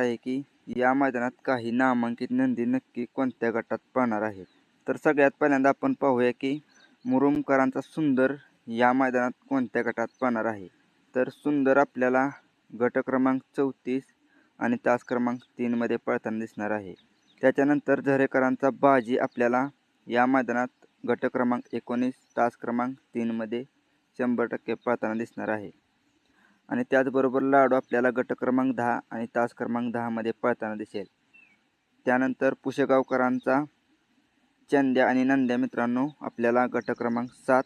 आहे की या मैदानात काही नामांकित नंदी नक्की कोणत्या गटात पाहणार आहे तर सगळ्यात पहिल्यांदा आपण पाहूया की मुरुमकरांचा सुंदर या मैदानात कोणत्या गटात पाहणार आहे? तर सुंदर आपल्याला गट क्रमांक चौतीस आणि तास क्रमांक तीनमध्ये पळताना दिसणार आहे. त्याच्यानंतर झरेकरांचा बाजी आपल्याला या मैदानात गट क्रमांक एकोणीस तास क्रमांक तीनमध्ये शंभर टक्के पळताना दिसणार आहे. आणि त्याचबरोबर लाडू आपल्याला गट क्रमांक दहा आणि तास क्रमांक दहामध्ये पळताना दिसेल. त्यानंतर पुशेगावकरांचा चंद्या आणि नंद्या मित्रांनो आपल्याला गट क्रमांक सात.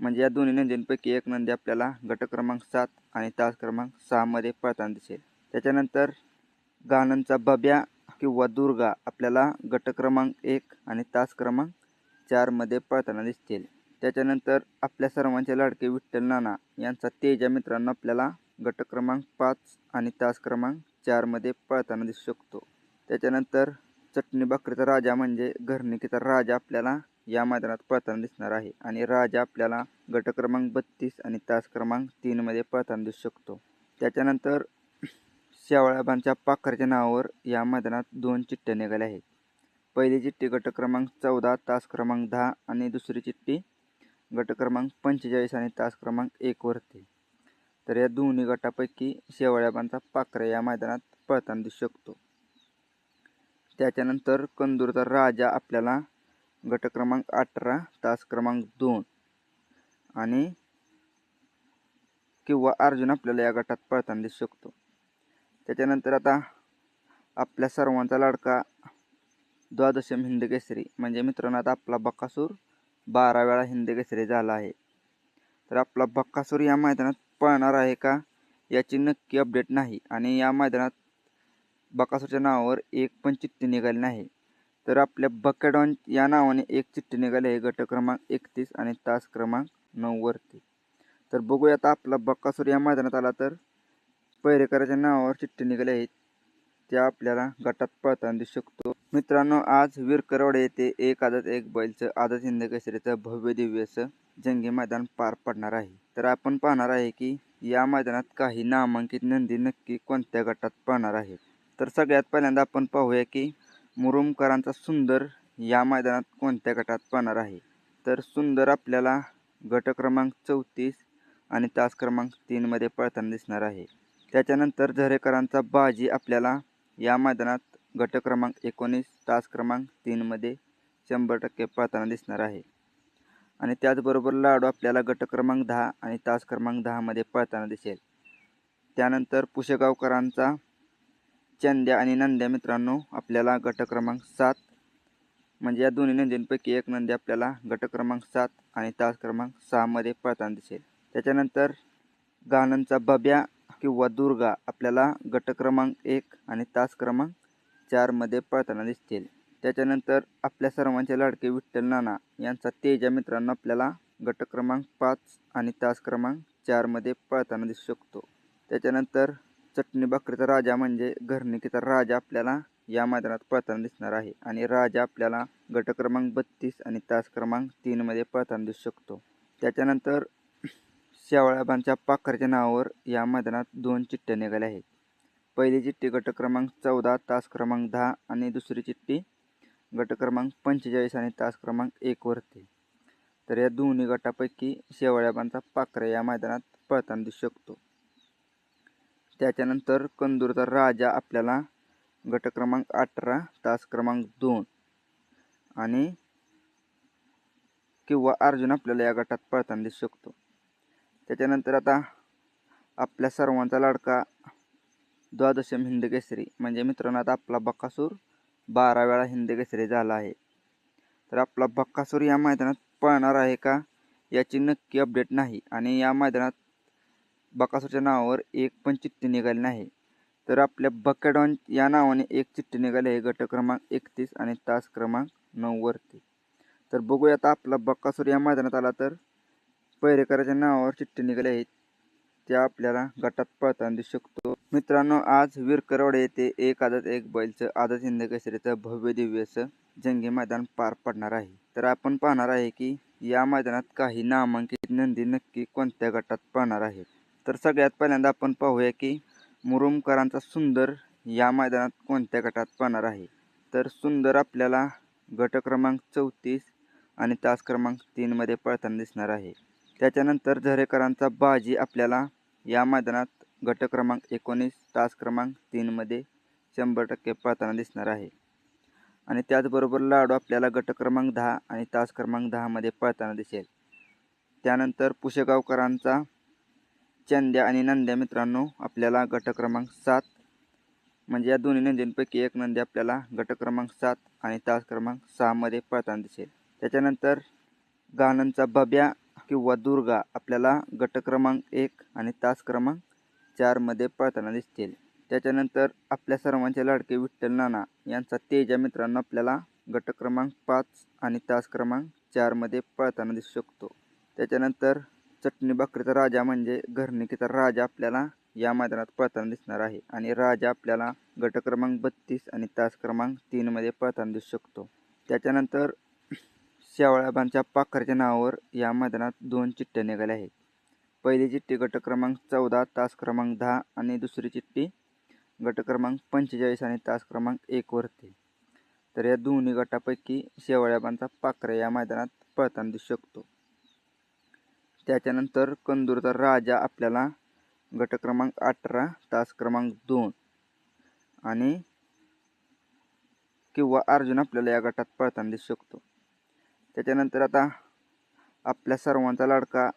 म्हणजे या दोन्ही नंदींपैकी एक नंदी आपल्याला गट क्रमांक सात आणि तास क्रमांक सहामध्ये पळताना दिसेल. त्याच्यानंतर गाणंचा बब्या किंवा दुर्गा आपल्याला गट क्रमांक एक आणि तास क्रमांक चारमध्ये पळताना दिसतील. त्याच्यानंतर आपल्या सर्वांचे लाडके विठ्ठल नाना यांचा तेजा मित्रांनो आपल्याला गट क्रमांक पाच आणि तास क्रमांक चारमध्ये पळताना दिसू शकतो. त्याच्यानंतर चटणी भाकरीचा राजा म्हणजे घरणिकेचा राजा आपल्याला या मैदानात पळताना दिसणार आहे आणि राजा आपल्याला गट क्रमांक बत्तीस आणि तास क्रमांक तीनमध्ये पळताना दिसू शकतो. त्याच्यानंतर शेवळ्याबांच्या पाखरच्या नावावर या मैदानात दोन चिठ्ठ्या निघाल्या आहेत. पहिली चिठ्ठी गट क्रमांक चौदा तास क्रमांक दहा आणि दुसरी चिठ्ठी गट क्रमांक पंचेचाळीस आणि तास क्रमांक एकवरती तर या दोन्ही गटापैकी शेवाळ्याबांचा पाखरा या मैदानात पळताना दिसू शकतो. त्याच्यानंतर कंदूरचा राजा आपल्याला गट क्रमांक अठरा तास क्रमांक दोन आणि किंवा अर्जुन आपल्याला या गटात पळताना दिसू शकतो. त्याच्यानंतर आता आपल्या सर्वांचा लाडका द्वादशम हिंद केसरी म्हणजे मित्रांनो आता आपला बकासूर बारा वेळा हिंद केसरी झाला आहे. तर आपला बक्कासूर या मैदानात पळणार आहे का याची नक्की अपडेट नाही. आणि या मैदानात बकासूरच्या नावावर एक पण चिठ्ठी निघाली नाही. तर आपल्या बकेडॉन या नावाने एक चिठ्ठी निघाली आहे गट क्रमांक एकतीस आणि तास क्रमांक नऊवरती तर बघूया आता आपला बक्कासूर या मैदानात आला तर पैरेकराच्या नावावर चिठ्ठी निघाली आहेत त्या आपल्याला गटात पळताना दिसू शकतो. मित्रांनो आज विरकरवाडे येथे एक आदत एक बैलचं आदत हिंद केसरीचं भव्य दिव्य असं जंगी मैदान पार पडणार आहे. तर आपण पाहणार आहे की या मैदानात काही नामांकित नंदी नक्की कोणत्या गटात पाहणार आहे तर सगळ्यात पहिल्यांदा आपण पाहूया की मुरुमकरांचा सुंदर या मैदानात कोणत्या गटात पाहणार आहे? तर सुंदर आपल्याला गट क्रमांक चौतीस आणि तास क्रमांक तीनमध्ये पळताना दिसणार आहे. त्याच्यानंतर झरेकरांचा बाजी आपल्याला या मैदानात गट क्रमांक एकोणीस तास क्रमांक तीनमध्ये शंभर टक्के पळताना दिसणार आहे. आणि त्याचबरोबर लाडू आपल्याला गट क्रमांक दहा आणि तास क्रमांक दहामध्ये पळताना दिसेल. त्यानंतर पुशेगावकरांचा चंद्या आणि नंद्या मित्रांनो आपल्याला गट क्रमांक सात म्हणजे या दोन्ही नंदींपैकी एक नंदी आपल्याला गट क्रमांक सात आणि तास क्रमांक सहामध्ये पळताना दिसेल. त्याच्यानंतर गाणंचा बब्या किंवा दुर्गा आपल्याला गट क्रमांक एक आणि तास क्रमांक चारमध्ये पळताना दिसतील. त्याच्यानंतर आपल्या सर्वांचे लाडके विठ्ठल नाना यांचा तेजा मित्रांनो आपल्याला गट क्रमांक पाच आणि तास क्रमांक चारमध्ये पळताना दिसू शकतो. त्याच्यानंतर चटणी भाकरीचा राजा म्हणजे घरणिकीचा राजा आपल्याला या मैदानात पळताना दिसणार आहे आणि राजा आपल्याला गट क्रमांक बत्तीस आणि तास क्रमांक तीनमध्ये पळताना दिसू शकतो. त्याच्यानंतर शेवाळाबांच्या पाखरच्या नावावर या मैदानात दोन चिठ्ठ्या निघाल्या आहेत. पहिली चिठ्ठी गट क्रमांक चौदा तास क्रमांक दहा आणि दुसरी चिठ्ठी गट क्रमांक पंचेचाळीस आणि तास क्रमांक एकवरती तर या दोन्ही गटापैकी शेवाळ्याबांचा पाखरा या मैदानात पळताना दिसू शकतो. त्याच्यानंतर कंदूरचा राजा आपल्याला गट क्रमांक अठरा तास क्रमांक दोन आणि किंवा अर्जुन आपल्याला या गटात पळताना दिसू शकतो. त्याच्यानंतर आता आपल्या सर्वांचा लाडका द्वादशम हिंद केसरी. म्हणजे मित्रांनो आता आपला बक्कासूर बारा वेळा हिंद केसरी झाला आहे. तर आपला बक्कासूर या मैदानात पळणार आहे का याची नक्की अपडेट नाही. आणि या मैदानात बकासूरच्या नावावर एक पण चिठ्ठी निघाली नाही. तर आपल्या बकेडॉन या नावाने एक चिठ्ठी निघाली आहे गट क्रमांक एकतीस आणि तास क्रमांक नऊवरती तर बघूया आता आपला बक्कासूर या मैदानात आला तर पैरेकराच्या नावावर चिठ्ठी निघाली आहेत त्या आपल्याला गटात पळताना दिसू शकतो. मित्रांनो आज विरकरवाडे येथे एक आदत एक बैलचं आदत हिंद केसरीचं भव्य दिव्य असं जंगी मैदान पार पडणार आहे. तर आपण पाहणार आहे की या मैदानात काही नामांकित नंदी नक्की कोणत्या गटात पाहणार आहेत. तर सगळ्यात पहिल्यांदा आपण पाहूया की मुरुमकरांचा सुंदर या मैदानात कोणत्या गटात पाहणार आहे. तर सुंदर आपल्याला गट क्रमांक चौतीस आणि तास क्रमांक तीनमध्ये पळताना दिसणार आहे. त्याच्यानंतर झरेकरांचा बाजी आपल्याला या मैदानात गट क्रमांक एकोणीस तास क्रमांक तीनमध्ये शंभर टक्के पळताना दिसणार आहे. आणि त्याचबरोबर लाडू आपल्याला गट क्रमांक दहा आणि तास क्रमांक दहामध्ये पळताना दिसेल. त्यानंतर पुशेगावकरांचा चंद्या आणि नंद्या मित्रांनो आपल्याला गट क्रमांक सात म्हणजे या दोन्ही नंदींपैकी एक नंदी आपल्याला गट क्रमांक सात आणि तास क्रमांक सहामध्ये पळताना दिसेल. त्याच्यानंतर गाणंचा बब्या किंवा दुर्गा आपल्याला गट क्रमांक एक आणि तास क्रमांक चारमध्ये पळताना दिसतील. त्याच्यानंतर आपल्या सर्वांचे लाडके विठ्ठल नाना यांचा तेजा मित्रांनो आपल्याला गट क्रमांक पाच आणि तास क्रमांक चारमध्ये पळताना दिसू शकतो. त्याच्यानंतर चटणी भाकरीचा राजा म्हणजे घरनिकीचा राजा आपल्याला या मैदानात पळताना दिसणार आहे आणि राजा आपल्याला गट क्रमांक बत्तीस आणि तास क्रमांक तीनमध्ये पळताना दिसू शकतो. त्याच्यानंतर शेवाळाबांच्या पाखरच्या नावावर या मैदानात दोन चिठ्ठ्या निघाल्या आहेत. पहिली चिठ्ठी गट क्रमांक चौदा तास क्रमांक दहा आणि दुसरी चिठ्ठी गट क्रमांक पंचेचाळीस आणि तास क्रमांक एकवरती तर या दोन्ही गटापैकी शेवळ्याबांचा पाखरा या मैदानात पळताना दिसू शकतो. त्याच्यानंतर कंदूरचा राजा आपल्याला गट क्रमांक अठरा तास क्रमांक दोन आणि किंवा अर्जुन आपल्याला या गटात पळताना दिसू शकतो. त्याच्यानंतर आता आपल्या सर्वांचा लाडका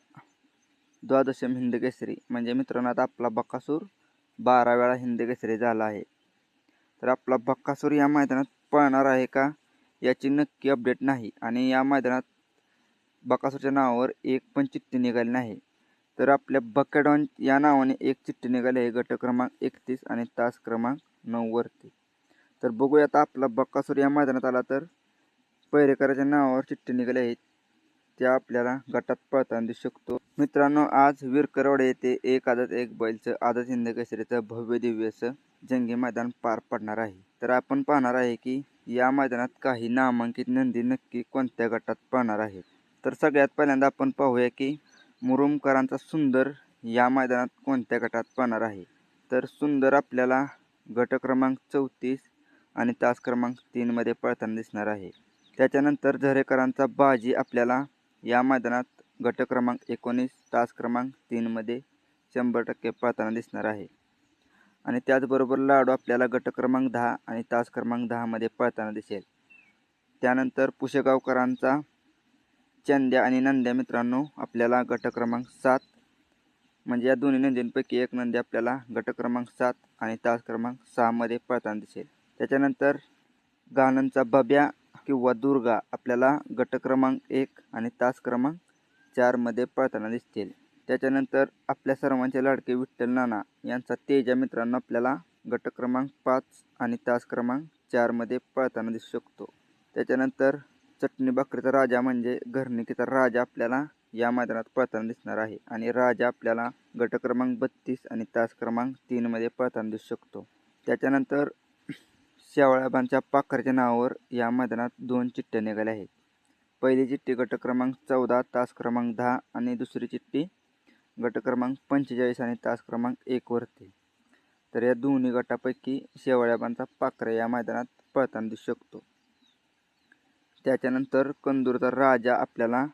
द्वादशम हिंद केसरी. म्हणजे मित्रांनो आता आपला बक्कासूर बारा वेळा हिंद केसरी झाला आहे. तर आपला बक्कासूर या मैदानात पळणार आहे का याची नक्की अपडेट नाही. आणि या मैदानात बकासूरच्या नावावर एक पण चिठ्ठी निघाली नाही. तर आपल्या बकेडॉन या नावाने एक चिठ्ठी निघाली आहे गट क्रमांक एकतीस आणि तास क्रमांक नऊवरती तर बघूया आता आपला बक्कासूर या मैदानात आला तर पैरेकराच्या नावावर चिठ्ठी निघाली आहेत त्या आपल्याला गटात पळताना दिसू शकतो. मित्रांनो आज वीरकरवाडे येथे एक आदत एक बैलचं आदत हिंद केसरीचं भव्य दिव्य असं जंगी मैदान पार पडणार आहे. तर आपण पाहणार आहे की या मैदानात काही नामांकित नंदी नक्की कोणत्या गटात पळणार आहेत. तर सगळ्यात पहिल्यांदा आपण पाहूया की मुरुमकरांचा सुंदर या मैदानात कोणत्या गटात पाहणार आहे. तर सुंदर आपल्याला गट क्रमांक चौतीस आणि तास क्रमांक तीनमध्ये पळताना दिसणार आहे. त्याच्यानंतर झरेकरांचा बाजी आपल्याला या मैदानात गट क्रमांक एकोणीस तास क्रमांक तीनमध्ये शंभर टक्के पळताना दिसणार आहे. आणि त्याचबरोबर लाडू आपल्याला गट क्रमांक दहा आणि तास क्रमांक दहामध्ये पळताना दिसेल. त्यानंतर पुशेगावकरांचा चंद्या आणि नंद्या मित्रांनो आपल्याला गट क्रमांक सात म्हणजे या दोन्ही नंदींपैकी एक नंदी आपल्याला गट क्रमांक सात आणि तास क्रमांक सहामध्ये पळताना दिसेल. त्याच्यानंतर गाणंचा बब्या किंवा दुर्गा आपल्याला गट क्रमांक एक आणि तास क्रमांक चारमध्ये पळताना दिसतील. त्याच्यानंतर आपल्या सर्वांचे लाडके विठ्ठल नाना यांचा तेजा मित्रांनो आपल्याला गट क्रमांक पाच आणि तास क्रमांक चारमध्ये पळताना दिसू शकतो. त्याच्यानंतर चटणी भाकरीचा राजा म्हणजे घरणिकीचा राजा आपल्याला या मैदानात पळताना दिसणार आहे आणि राजा आपल्याला गट क्रमांक बत्तीस आणि तास क्रमांक तीनमध्ये पळताना दिसू शकतो. त्याच्यानंतर शेवळ्याबांच्या पाखरच्या नावावर या मैदानात दोन चिठ्ठ्या निघाल्या आहेत. पहिली चिठ्ठी गट क्रमांक चौदा तास क्रमांक दहा आणि दुसरी चिठ्ठी गट क्रमांक पंचेचाळीस आणि तास क्रमांक एकवरती तर या दोन्ही गटापैकी शेवळ्याबांचा पाखरा या मैदानात पळताना दिसू शकतो. त्याच्यानंतर कंदूरचा राजा आपल्याला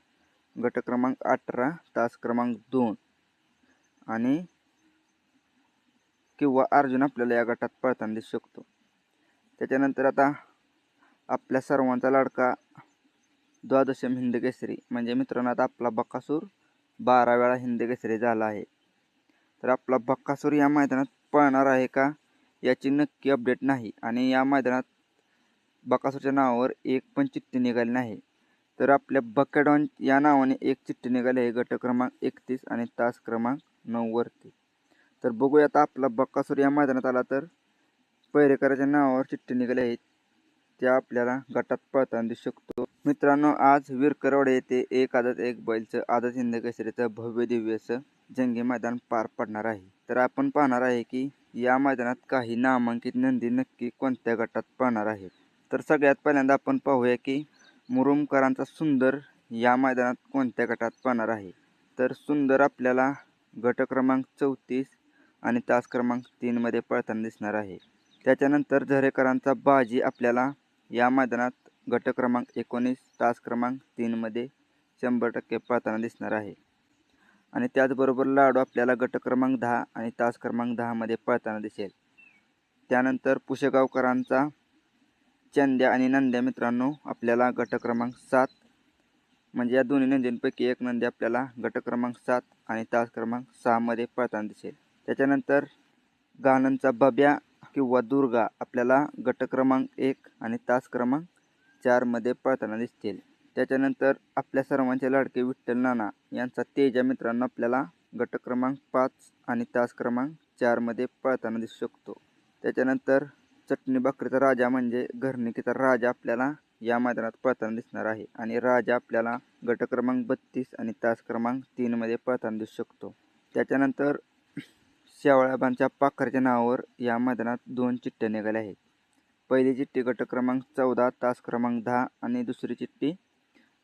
गट क्रमांक अठरा तास क्रमांक दोन आणि किंवा अर्जुन आपल्याला या गटात पळताना दिसू शकतो. त्याच्यानंतर आता आपल्या सर्वांचा लाडका द्वादशम हिंद केसरी. म्हणजे मित्रांनो आता आपला बक्कासूर बारा वेळा हिंद केसरी झाला आहे. तर आपला बक्कासूर या मैदानात पळणार आहे का याची नक्की अपडेट नाही. आणि या मैदानात बकासूरच्या नावावर एक पण चिठ्ठी निघाली नाही. तर आपल्या बकेडॉन या नावाने एक चिठ्ठी निघाली आहे गट क्रमांक एकतीस आणि तास क्रमांक नऊवरती तर बघूया आता आपला बक्कासूर या मैदानात आला तर पैरेकराच्या नावावर चिठ्ठी निघाली आहेत त्या आपल्याला गटात पळताना दिसू शकतो. मित्रांनो आज विरकरवाडे येथे एक आदत एक बैलचं आदत हिंद केसरीचं भव्य दिव्यचं जंगी मैदान पार पडणार आहे. तर आपण पाहणार आहे की या मैदानात काही नामांकित नंदी नक्की कोणत्या गटात पळणार आहे तर सगळ्यात पहिल्यांदा आपण पाहूया की मुरुमकरांचा सुंदर या मैदानात कोणत्या गटात पाहणार आहे. तर सुंदर आपल्याला गट क्रमांक चौतीस आणि तास क्रमांक तीनमध्ये पळताना दिसणार आहे. त्याच्यानंतर झरेकरांचा बाजी आपल्याला या मैदानात गट क्रमांक एकोणीस तास क्रमांक तीनमध्ये शंभर टक्के पळताना दिसणार आहे. आणि त्याचबरोबर लाडू आपल्याला गट क्रमांक दहा आणि तास क्रमांक दहामध्ये पळताना दिसेल. त्यानंतर पुशेगावकरांचा चंद्या आणि नंद्या मित्रांनो आपल्याला गट क्रमांक सात म्हणजे या दोन्ही नंदींपैकी एक नंदी आपल्याला गट क्रमांक सात आणि तास क्रमांक सहामध्ये पळताना दिसेल. त्याच्यानंतर गाणांचा बब्या किंवा दुर्गा आपल्याला गट क्रमांक एक आणि तास क्रमांक चारमध्ये पळताना दिसतील. त्याच्यानंतर आपल्या सर्वांचे लाडके विठ्ठल नाना यांचा तेजा मित्रांनो आपल्याला गट क्रमांक पाच आणि तास क्रमांक चारमध्ये पळताना दिसू शकतो. त्याच्यानंतर चटणी बकरीचा राजा म्हणजे घरणिकीचा राजा आपल्याला या मैदानात पळताना दिसणार आहे आणि राजा आपल्याला गट क्रमांक बत्तीस आणि तास क्रमांक तीनमध्ये पळताना दिसू शकतो. त्याच्यानंतर शेवळ्याबांच्या पाखरच्या नावावर या मैदानात दोन चिठ्ठ्या निघाल्या आहेत. पहिली चिठ्ठी गट क्रमांक चौदा तास क्रमांक दहा आणि दुसरी चिठ्ठी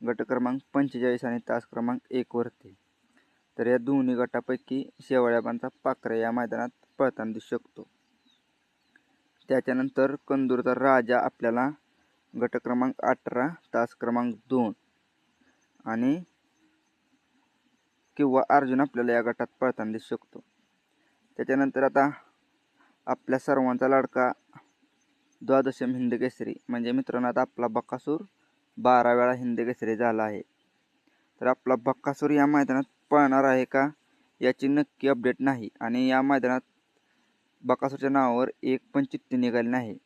गट क्रमांक पंचेचाळीस आणि तास क्रमांक एकवरती तर या दोन्ही गटापैकी शेवाळ्याबांचा पाखरा या मैदानात पळताना दिसू शकतो. त्याच्यानंतर कंदूरचा राजा आपल्याला गट क्रमांक अठरा तास क्रमांक दोन आणि किंवा अर्जुन आपल्याला या गटात पळताना दिसू शकतो. त्याच्यानंतर आता आपल्या सर्वांचा लाडका द्वादशम हिंद केसरी. म्हणजे मित्रांनो आता आपला बक्कासूर बारा वेळा हिंद केसरी झाला आहे. तर आपला बक्कासूर या मैदानात पळणार आहे का याची नक्की अपडेट नाही. आणि या मैदानात बकासूरच्या नावावर एक पण चिठ्ठी निघाली नाही.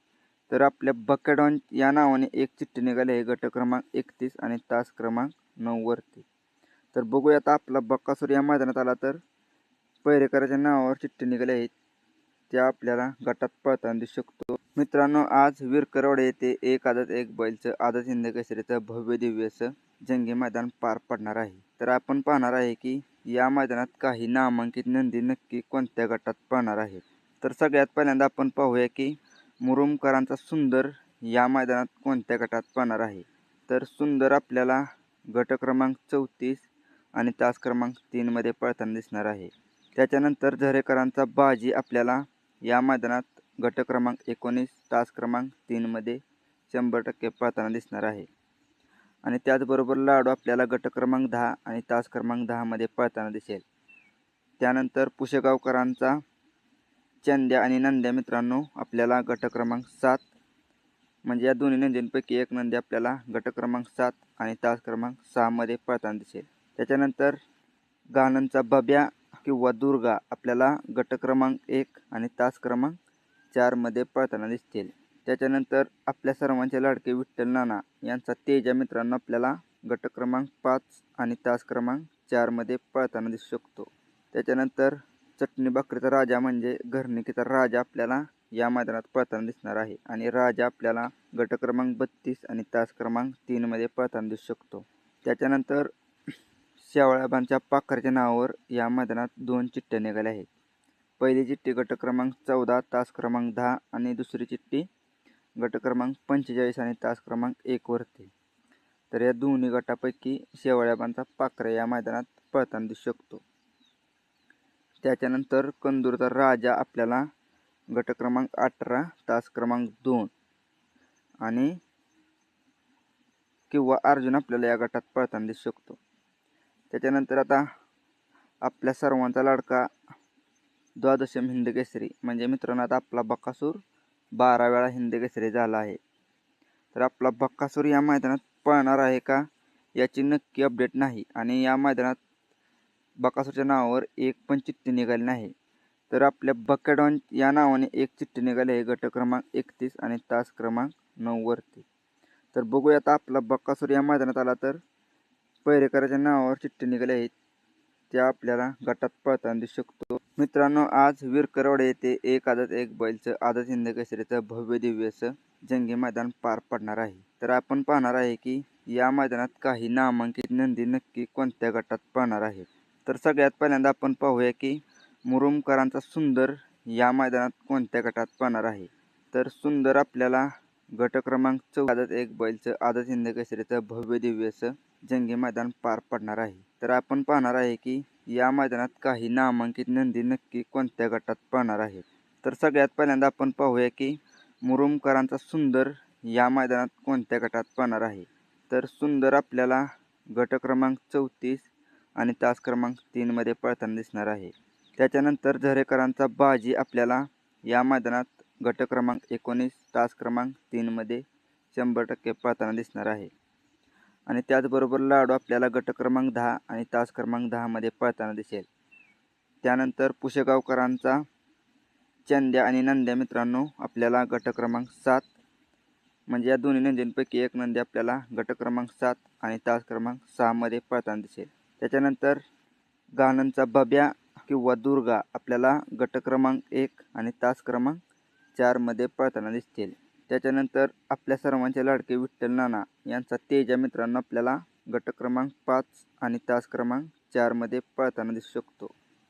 तर आपल्या बकेडॉन या नावाने एक चिठ्ठी निघाली आहे गट क्रमांक एकतीस आणि तास क्रमांक नऊवरती तर बघूया आता आपला बक्कासूर या मैदानात आला तर पैरेकराच्या नावावर चिठ्ठी निघाली आहेत त्या आपल्याला गटात पळताना दिसू शकतो. मित्रांनो आज वीरकरवाडे येथे एक आदत एक बैलचं आदत हिंद केसरीचं भव्य दिव्य असं जंगी मैदान पार पडणार आहे. तर आपण पाहणार आहे की या मैदानात काही नामांकित नंदी नक्की कोणत्या गटात पळणार आहे तर सगळ्यात पहिल्यांदा आपण पाहूया की मुरुमकरांचा सुंदर या मैदानात कोणत्या गटात पाहणार आहे. तर सुंदर आपल्याला गट क्रमांक चौतीस आणि तास क्रमांक तीनमध्ये पळताना दिसणार आहे. त्याच्यानंतर झरेकरांचा बाजी आपल्याला या मैदानात गट क्रमांक एकोणीस तास क्रमांक तीनमध्ये शंभर टक्के पळताना दिसणार आहे. आणि त्याचबरोबर लाडू आपल्याला गट क्रमांक दहा आणि तास क्रमांक दहामध्ये पळताना दिसेल. त्यानंतर पुशेगावकरांचा चंद्या आणि नंद्या मित्रांनो आपल्याला गट क्रमांक सात म्हणजे या दोन्ही नंदींपैकी एक नंदी आपल्याला गट क्रमांक सात आणि तास क्रमांक सहामध्ये पळताना दिसेल. त्याच्यानंतर गाणंचा बब्या किंवा दुर्गा आपल्याला गट क्रमांक एक आणि तास क्रमांक चारमध्ये पळताना दिसतील. त्याच्यानंतर आपल्या सर्वांचे लाडके विठ्ठल नाना यांचा तेजा मित्रांनो आपल्याला गट क्रमांक पाच आणि तास क्रमांक चारमध्ये पळताना दिसू शकतो. त्याच्यानंतर चटणी बकरीचा राजा म्हणजे घरणिकीचा राजा आपल्याला या मैदानात पळताना दिसणार आहे आणि राजा आपल्याला गट क्रमांक बत्तीस आणि तास क्रमांक तीनमध्ये पळताना दिसू शकतो. त्याच्यानंतर शेवळ्याबांच्या पाखरच्या नावावर या मैदानात दोन चिठ्ठ्या निघाल्या आहेत. पहिली चिठ्ठी गट क्रमांक चौदा तास क्रमांक दहा आणि दुसरी चिठ्ठी गट क्रमांक पंचेचाळीस आणि तास क्रमांक एकवरती तर या दोन्ही गटापैकी शेवळ्याबांचा पाखरा या मैदानात पळताना दिसू शकतो. त्याच्यानंतर कंदूरचा राजा आपल्याला गट क्रमांक अठरा तास क्रमांक दोन आणि किंवा अर्जुन आपल्याला या गटात पळताना दिसू शकतो. त्याच्यानंतर आता आपल्या सर्वांचा लाडका द्वादशम हिंद केसरी म्हणजे मित्रांनो आता आपला बक्कासूर बारा वेळा हिंद केसरी झाला आहे. तर आपला बक्कासूर या मैदानात पळणार आहे का याची नक्की अपडेट नाही. आणि या मैदानात बकासूरच्या नावावर एक पण चिठ्ठी निघाली नाही. तर आपल्या बकेडॉन या नावाने एक चिठ्ठी निघाली आहे गट क्रमांक एकतीस आणि तास क्रमांक नऊवरती तर बघूया आता आपला बक्कासूर या मैदानात आला तर पैरेकराच्या नावावर चिठ्ठी निघाली आहेत. त्या आपल्याला गटात पळताना दिसू शकतो. मित्रांनो आज विरकरवडे येथे एक आदत एक बैलचं आदत हिंद केसरीचं भव्य दिव्यचं जंगी मैदान पार पडणार आहे. तर आपण पाहणार आहे की या मैदानात काही नामांकित नंदी नक्की कोणत्या गटात पळणार आहे तर सगळ्यात पहिल्यांदा आपण पाहूया की मुरुमकरांचा सुंदर या मैदानात कोणत्या गटात पाहणार आहे. तर सुंदर आपल्याला गट क्रमांक चौदात एक बैलचं आदत हिंद केसरीचं भव्य दिव्य असं जंगी मैदान पार पडणार आहे. तर आपण पाहणार आहे की या मैदानात काही नामांकित नंदी नक्की कोणत्या गटात पाहणार आहेत. तर सगळ्यात पहिल्यांदा आपण पाहूया की मुरुमकरांचा सुंदर या मैदानात कोणत्या गटात पाहणार आहे. तर सुंदर आपल्याला गट क्रमांक चौतीस आणि तास क्रमांक तीनमध्ये पळताना दिसणार आहे. त्याच्यानंतर झरेकरांचा बाजी आपल्याला या मैदानात गट क्रमांक एकोणीस तास क्रमांक तीनमध्ये शंभर टक्के पळताना दिसणार आहे. आणि त्याचबरोबर लाडू आपल्याला गट क्रमांक दहा आणि तास क्रमांक दहामध्ये पळताना दिसेल. त्यानंतर पुशेगावकरांचा चंद्या आणि नंद्या मित्रांनो आपल्याला गट क्रमांक सात म्हणजे या दोन्ही नंदींपैकी एक नंदी आपल्याला गट क्रमांक सात आणि तास क्रमांक सहामध्ये पळताना दिसेल. त्याच्यानंतर गाणंचा बब्या किंवा दुर्गा आपल्याला गट क्रमांक एक आणि तास क्रमांक चारमध्ये पळताना दिसतील. त्याच्यानंतर आपल्या सर्वांचे लाडके विठ्ठल नाना यांचा तेजा मित्रांनो आपल्याला गट क्रमांक पाच आणि तास क्रमांक चारमध्ये पळताना दिसू शकतो.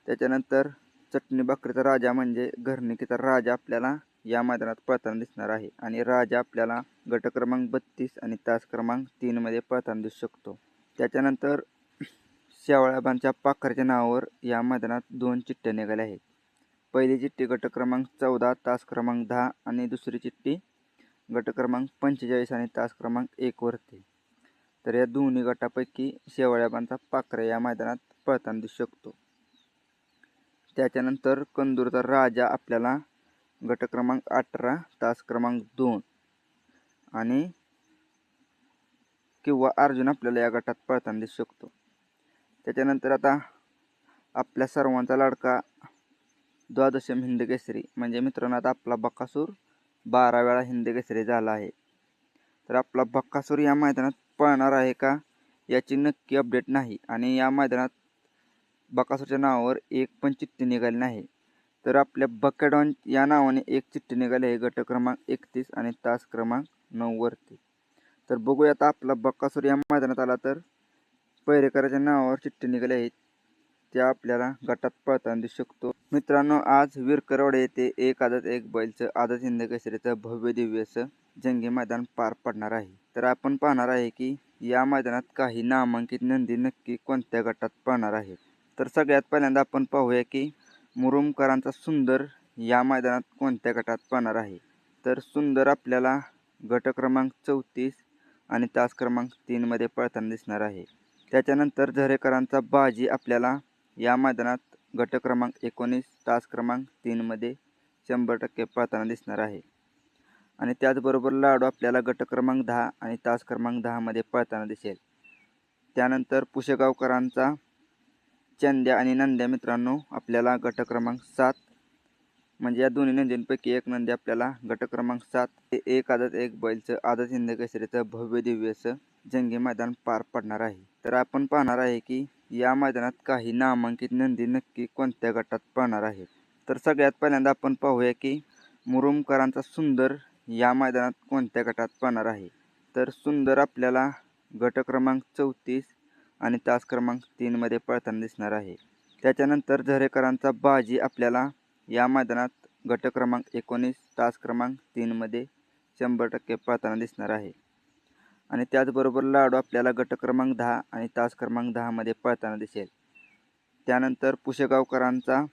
त्याच्यानंतर चटणी भाकरीचा राजा म्हणजे घरणिकीचा राजा आपल्याला या मैदानात पळताना दिसणार आहे आणि राजा आपल्याला गट क्रमांक बत्तीस आणि तास क्रमांक तीनमध्ये पळताना दिसू शकतो. त्याच्यानंतर शेवळ्याबांच्या पाखरच्या नावावर या मैदानात दोन चिठ्ठ्या निघाल्या आहेत. पहिली चिठ्ठी गट क्रमांक चौदा तास क्रमांक दहा आणि दुसरी चिठ्ठी गट क्रमांक पंचेचाळीस आणि तास क्रमांक एकवरती तर या दोन्ही गटापैकी शेवळ्याबांचा पाखरा या मैदानात पळताना दिसू शकतो. त्याच्यानंतर कंदूरचा राजा आपल्याला गट क्रमांक अठरा तास क्रमांक दोन आणि किंवा अर्जुन आपल्याला या गटात पळताना दिसू शकतो. त्याच्यानंतर आता आपल्या सर्वांचा लाडका द्वादशम हिंद केसरी म्हणजे मित्रांनो आता आपला बक्कासूर बारा वेळा हिंद केसरी झाला आहे. तर आपला बक्कासूर या मैदानात पळणार आहे का याची नक्की अपडेट नाही. आणि या मैदानात बकासूरच्या नावावर एक पण चिठ्ठी निघाली नाही. तर आपल्या बकेडॉन या नावाने एक चिठ्ठी निघाली आहे गट क्रमांक एकतीस आणि तास क्रमांक नऊवरती तर बघूया आता आपला बक्कासूर या मैदानात आला तर पैरेकराच्या नावावर चिठ्ठी निघाली आहे. त्या आपल्याला गटात पळताना दिसू शकतो. मित्रांनो आज वीरकरवड येथे एक आदत एक बैलचं आदत हिंद केसरीचं भव्य दिव्यचं जंगी मैदान पार पडणार आहे. तर आपण पाहणार आहे की या मैदानात काही नामांकित नंदी नक्की कोणत्या गटात पाहणार आहे तर सगळ्यात पहिल्यांदा आपण पाहूया की मुरुमकरांचा सुंदर या मैदानात कोणत्या गटात पाहणार आहे. तर सुंदर आपल्याला गट क्रमांक चौतीस आणि तास क्रमांक तीनमध्ये पळताना दिसणार आहे. त्याच्यानंतर झरेकरांचा बाजी आपल्याला या मैदानात गट क्रमांक एकोणीस तास क्रमांक तीनमध्ये शंभर टक्के पळताना दिसणार आहे. आणि त्याचबरोबर लाडू आपल्याला गट क्रमांक दहा आणि तास क्रमांक दहामध्ये पळताना दिसेल. त्यानंतर पुशेगावकरांचा चंद्या आणि नंद्या मित्रांनो आपल्याला गट क्रमांक सात म्हणजे या दोन्ही नंदींपैकी एक नंदी आपल्याला गट क्रमांक सात ते एक आदत एक बैलचं आदत हिंद केसरीचं भव्य दिव्यचं जंगी मैदान पार पडणार आहे. तर आपण पाहणार आहे की या मैदानात काही नामांकित नंदी नक्की कोणत्या गटात पाहणार आहे तर सगळ्यात पहिल्यांदा आपण पाहूया की मुरुमकरांचा सुंदर या मैदानात कोणत्या गटात पाहणार आहे? तर सुंदर आपल्याला गट क्रमांक चौतीस आणि तास क्रमांक तीनमध्ये पळताना दिसणार आहे. त्याच्यानंतर झरेकरांचा बाजी आपल्याला या मैदानात गट क्रमांक एकोणीस तास क्रमांक तीनमध्ये शंभर टक्के पळताना दिसणार आहे. आणि त्याचबरोबर लाडू आपल्याला गट क्रमांक दहा आणि तास क्रमांक दहामध्ये पळताना दिसेल. त्यानंतर पुशेगावकरांचा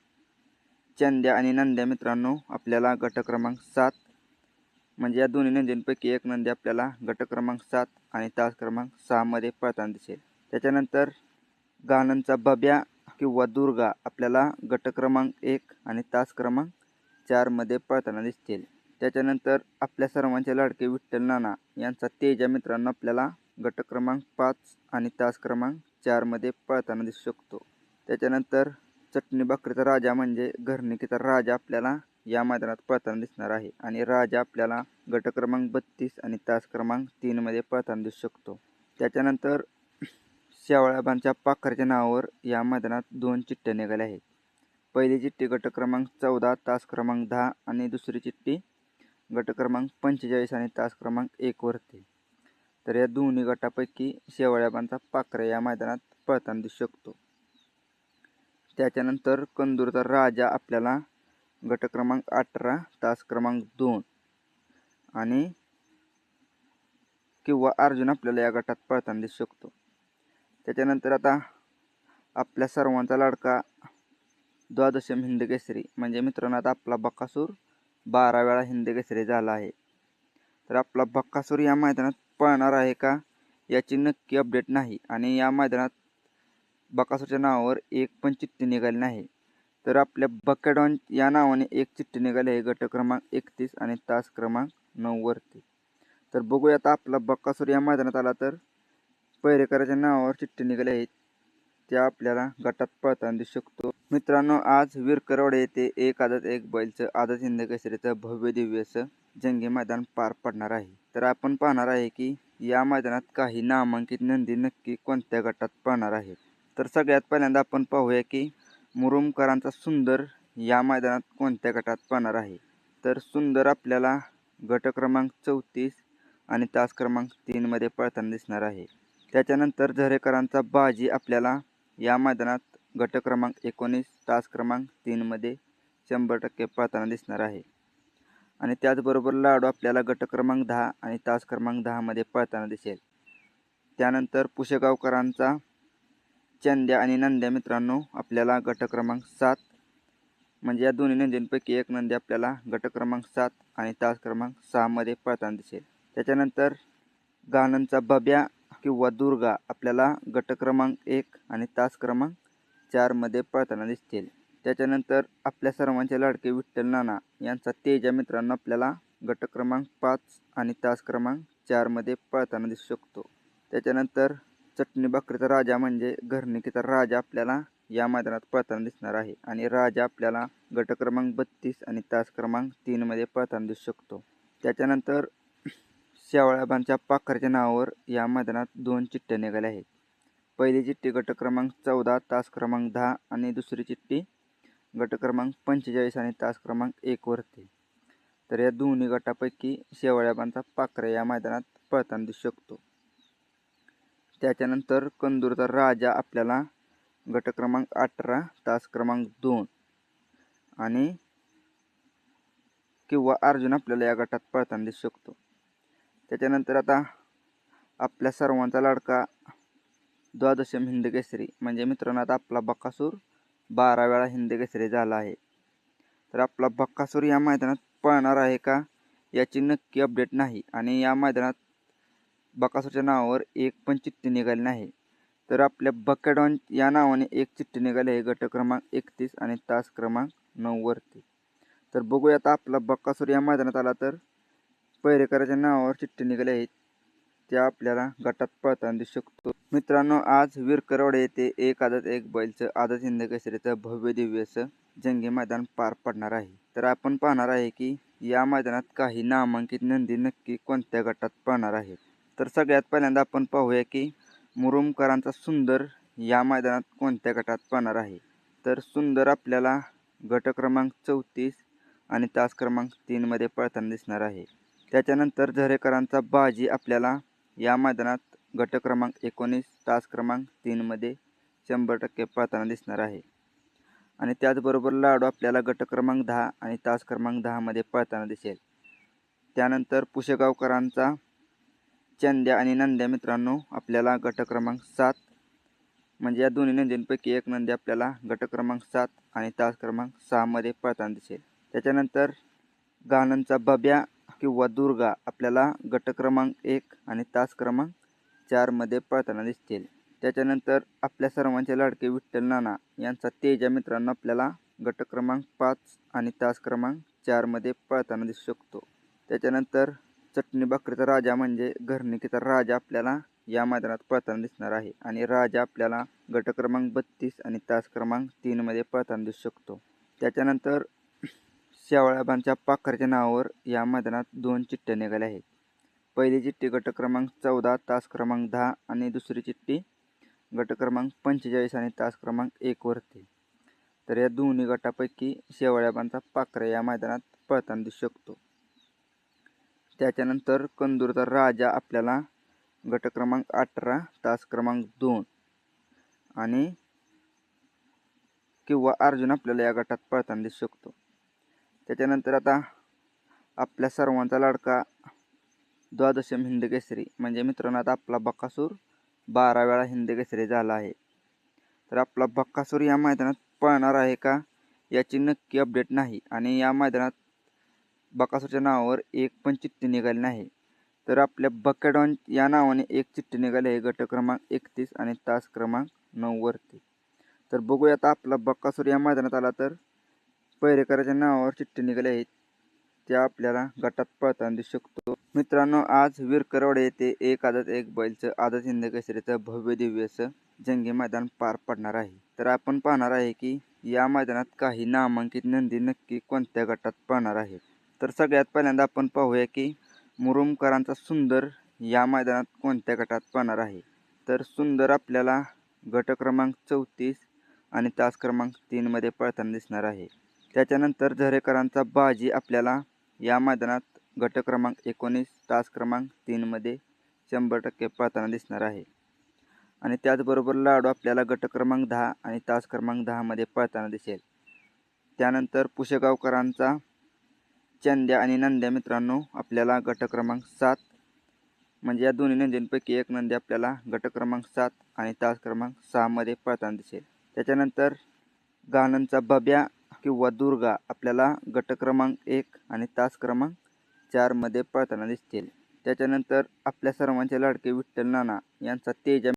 चंद्या आणि नंद्या मित्रांनो आपल्याला गट क्रमांक सात. म्हणजे या दोन्ही नंदींपैकी एक नंदी आपल्याला गट क्रमांक सात आणि तास क्रमांक सहामध्ये पळताना दिसेल. त्याच्यानंतर गाणंचा बब्या किंवा दुर्गा आपल्याला गट क्रमांक एक आणि तास क्रमांक चारमध्ये पळताना दिसतील. त्याच्यानंतर आपल्या सर्वांचे लाडके विठ्ठल नाना यांचा तेजा मित्रांनो. आपल्याला गट क्रमांक पाच आणि तास क्रमांक चारमध्ये पळताना दिसू शकतो. त्याच्यानंतर चटणी भाकरीचा राजा म्हणजे घरणिकेचा राजा आपल्याला या मैदानात पळताना दिसणार आहे. आणि राजा आपल्याला गट क्रमांक बत्तीस आणि तास क्रमांक तीनमध्ये पळताना दिसू शकतो. त्याच्यानंतर शेवळ्याबांच्या पाखरच्या नावावर या मैदानात दोन चिठ्ठ्या निघाल्या आहेत. पहिली चिठ्ठी गट क्रमांक चौदा तास क्रमांक दहा आणि दुसरी चिठ्ठी गट क्रमांक पंचेचाळीस आणि तास क्रमांक एकवरती तर या दोन्ही गटापैकी शेवाळ्याबांचा पाखरा या मैदानात पळताना दिसू शकतो. त्याच्यानंतर कंदूरचा राजा आपल्याला गट क्रमांक अठरा तास क्रमांक दोन आणि किंवा अर्जुन आपल्याला या गटात पळताना दिसू शकतो. त्याच्यानंतर आता आपल्या सर्वांचा लाडका द्वादशम हिंद केसरी म्हणजे मित्रांनो आता आपला बकासूर बारा वेळा हिंदकेसरी झाला आहे. तर आपला बक्कासूर या मैदानात पळणार आहे का? याची नक्की अपडेट नाही. आणि या मैदानात बकासूरच्या नावावर एक पण चिठ्ठी निघाली नाही. तर आपल्या बकेडॉन या नावाने एक चिठ्ठी निघाली आहे. गट क्रमांक एकतीस आणि तास क्रमांक नऊवरती तर बघूया आता आपला बक्कासूर या मैदानात आला तर पैरेकराच्या नावावर चिठ्ठी निघाली आहेत त्या आपल्याला गटात पळताना दिसू शकतो. मित्रांनो आज विरकरवाडे येथे एक आदत एक बैलचं आदत हिंद केसरीचं भव्य दिव्य असं जंगी मैदान पार पडणार आहे. तर आपण पाहणार आहे की या मैदानात काही नामांकित नंदी नक्की कोणत्या गटात पळणार आहेत. तर सगळ्यात पहिल्यांदा आपण पाहूया की मुरुमकरांचा सुंदर या मैदानात कोणत्या गटात पाहणार आहे. तर सुंदर आपल्याला गट क्रमांक चौतीस आणि तास क्रमांक तीनमध्ये पळताना दिसणार आहे. त्याच्यानंतर झरेकरांचा बाजी आपल्याला या मैदानात गट क्रमांक एकोणीस तास क्रमांक तीनमध्ये शंभर टक्के पळताना दिसणार आहे. आणि त्याचबरोबर लाडू आपल्याला गट क्रमांक दहा आणि तास क्रमांक दहामध्ये पळताना दिसेल. त्यानंतर पुशेगावकरांचा चंद्या आणि नंद्या मित्रांनो आपल्याला गट क्रमांक सात म्हणजे या दोन्ही नंदींपैकी एक नंदी आपल्याला गट क्रमांक सात आणि तास क्रमांक सहामध्ये पळताना दिसेल. त्याच्यानंतर गाणंचा बब्या किंवा दुर्गा आपल्याला गट क्रमांक एक आणि तास क्रमांक चारमध्ये पळताना दिसतील. त्याच्यानंतर आपल्या सर्वांचे लाडके विठ्ठल नाना यांचा तेजा मित्रांनो आपल्याला गट क्रमांक पाच आणि तास क्रमांक चारमध्ये पळताना दिसू शकतो. त्याच्यानंतर चटणी बकरीचा राजा म्हणजे घरणिकीचा राजा आपल्याला या मैदानात पळताना दिसणार आहे आणि राजा आपल्याला गट क्रमांक बत्तीस आणि तास क्रमांक तीनमध्ये पळताना दिसू शकतो. त्याच्यानंतर शेवळ्याबांच्या पाखरच्या नावावर या मैदानात दोन चिठ्ठ्या निघाल्या आहेत. पहिली चिठ्ठी गट क्रमांक चौदा तास क्रमांक दहा आणि दुसरी चिठ्ठी गट क्रमांक पंचेचाळीस आणि तास क्रमांक एकवरती तर या दोन्ही गटापैकी शेवळ्याबांचा पाखरा या मैदानात पळताना दिसू शकतो. त्याच्यानंतर कंदूरचा राजा आपल्याला गट क्रमांक अठरा तास क्रमांक दोन आणि किंवा अर्जुन आपल्याला या गटात पळताना दिसू शकतो. त्याच्यानंतर आता आपल्या सर्वांचा लाडका द्वादशम हिंद केसरी. म्हणजे मित्रांनो आता आपला बक्कासूर बारा वेळा हिंद केसरी झाला आहे. तर आपला बक्कासूर या मैदानात पळणार आहे का याची नक्की अपडेट नाही. आणि या मैदानात बकासूरच्या नावावर एक पण चिठ्ठी निघाली नाही. तर आपल्या बकेडॉन या नावाने एक चिठ्ठी निघाली आहे गट क्रमांक एकतीस आणि तास क्रमांक नऊवरती तर बघूया आता आपला बक्कासूर या मैदानात आला तर पैरेकराच्या नावावर चिठ्ठी निघाली आहेत त्या आपल्याला गटात पळताना दिसू शकतो. मित्रांनो आज विरकरवाडे येथे एक आदत एक बैलचं आदत हिंद केसरीचं भव्य दिव्यचं जंगी मैदान पार पडणार आहे. तर आपण पाहणार आहे की या मैदानात काही नामांकित नंदी नक्की कोणत्या गटात पळणार आहे तर सगळ्यात पहिल्यांदा आपण पाहूया की मुरुमकरांचा सुंदर या मैदानात कोणत्या गटात पाहणार आहे. तर सुंदर आपल्याला गट क्रमांक चौतीस आणि तास क्रमांक तीनमध्ये पळताना दिसणार आहे. त्याच्यानंतर झरेकरांचा बाजी आपल्याला या मैदानात गट क्रमांक एकोणीस तास क्रमांक तीनमध्ये शंभर टक्के पळताना दिसणार आहे. आणि त्याचबरोबर लाडू आपल्याला गट क्रमांक दहा आणि तास क्रमांक दहामध्ये पळताना दिसेल. त्यानंतर पुशेगावकरांचा चंद्या आणि नंद्या मित्रांनो आपल्याला गट क्रमांक सात म्हणजे या दोन्ही नंदींपैकी एक नंदी आपल्याला गट क्रमांक सात आणि तास क्रमांक सहामध्ये पळताना दिसेल. त्याच्यानंतर गाणंचा बब्या किंवा दुर्गा आपल्याला गट क्रमांक एक आणि तास क्रमांक चारमध्ये पळताना दिसतील. त्याच्यानंतर आपल्या सर्वांचे लाडके विठ्ठल नाना यांचा तेजा मित्रांनो आपल्याला गट क्रमांक पाच आणि तास क्रमांक चारमध्ये पळताना दिसू शकतो. त्याच्यानंतर चटणी बकरीचा राजा म्हणजे घरनिकीचा राजा आपल्याला या मैदानात पळताना दिसणार आहे आणि राजा आपल्याला गट क्रमांक बत्तीस आणि तास क्रमांक तीनमध्ये पळताना दिसू शकतो. त्याच्यानंतर शेवळ्याबांच्या पाखरच्या नावावर या मैदानात दोन चिठ्ठ्या निघाल्या आहेत. पहिली चिठ्ठी गट क्रमांक चौदा तास क्रमांक दहा आणि दुसरी चिठ्ठी गट क्रमांक पंचेचाळीस आणि तास क्रमांक एकवरती तर या दोन्ही गटापैकी शेवाळ्याबांचा पाखरा या मैदानात पळताना दिसू शकतो. त्याच्यानंतर कंदूरचा राजा आपल्याला गट क्रमांक अठरा तास क्रमांक दोन आणि किंवा अर्जुन आपल्याला या गटात पळताना दिसू शकतो. त्याच्यानंतर आता आपल्या सर्वांचा लाडका द्वादशम हिंद केसरी. म्हणजे मित्रांनो आता आपला बक्कासूर बारा वेळा हिंद केसरी झाला आहे. तर आपला बक्कासूर या मैदानात पळणार आहे का याची नक्की अपडेट नाही. आणि या मैदानात बकासूरच्या नावावर एक पण चिठ्ठी निघाली नाही. तर आपल्या बकेडॉन या नावाने एक चिठ्ठी निघाली आहे गट क्रमांक एकतीस आणि तास क्रमांक नऊवरती तर बघूया आता आपला बक्कासूर या मैदानात आला तर पैरेकराच्या नावावर चिठ्ठी निघाली आहे. त्या आपल्याला गटात पळताना दिसू शकतो. मित्रांनो आज विरकरवाडे येथे एक आदत एक बैलचं आदत हिंद केसरीचं भव्य दिव्यचं जंगी मैदान पार पडणार आहे. तर आपण पाहणार आहे की या मैदानात काही नामांकित नंदी नक्की कोणत्या गटात पळणार आहेत. तर सगळ्यात पहिल्यांदा आपण पाहूया की मुरुमकरांचा सुंदर या मैदानात कोणत्या गटात पाहणार आहे. तर सुंदर आपल्याला गट क्रमांक चौतीस आणि तास क्रमांक तीनमध्ये पळताना दिसणार आहे. त्याच्यानंतर झरेकरांचा बाजी आपल्याला या मैदानात गट क्रमांक एकोणीस तास क्रमांक तीनमध्ये शंभर टक्के पळताना दिसणार आहे. आणि त्याचबरोबर लाडू आपल्याला गट क्रमांक दहा आणि तास क्रमांक दहामध्ये पळताना दिसेल. त्यानंतर पुशेगावकरांचा चंद्या आणि नंद्या मित्रांनो आपल्याला गट क्रमांक सात म्हणजे या दोन्ही नंदींपैकी एक नंदी आपल्याला गट क्रमांक सात आणि तास क्रमांक सहामध्ये पळताना दिसेल. त्याच्यानंतर गाणंचा बब्या किंवा दुर्गा आपल्याला गट क्रमांक एक आणि तास क्रमांक चारमध्ये पळताना दिसतील. त्याच्यानंतर आपल्या सर्वांचे लाडके विठ्ठल नाना यांचा तेजा